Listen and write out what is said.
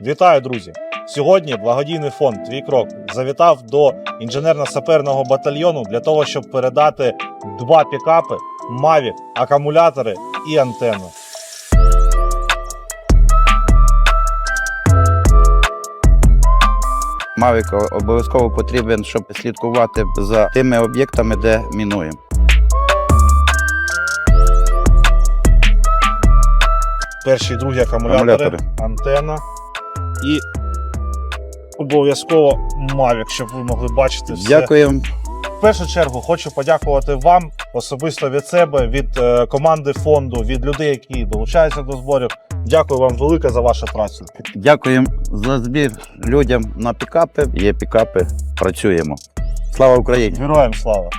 Вітаю, друзі! Сьогодні благодійний фонд Твій крок завітав до інженерно-саперного батальйону для того, щоб передати два пікапи, Mavic, акумулятори і антенну. Мавік обов'язково потрібен, щоб слідкувати за тими об'єктами, де мінуємо. Перші і другі акумулятори, Акумулятори. антенна і обов'язково Mavic, щоб ви могли бачити все. Дякуємо. В першу чергу хочу подякувати вам особисто від себе, від е, команди фонду, від людей, які долучаються до зборів. Дякую вам велике за вашу працю. Дякуємо за збір людям на пікапи. Є пікапи, працюємо. Слава Україні! Героям слава!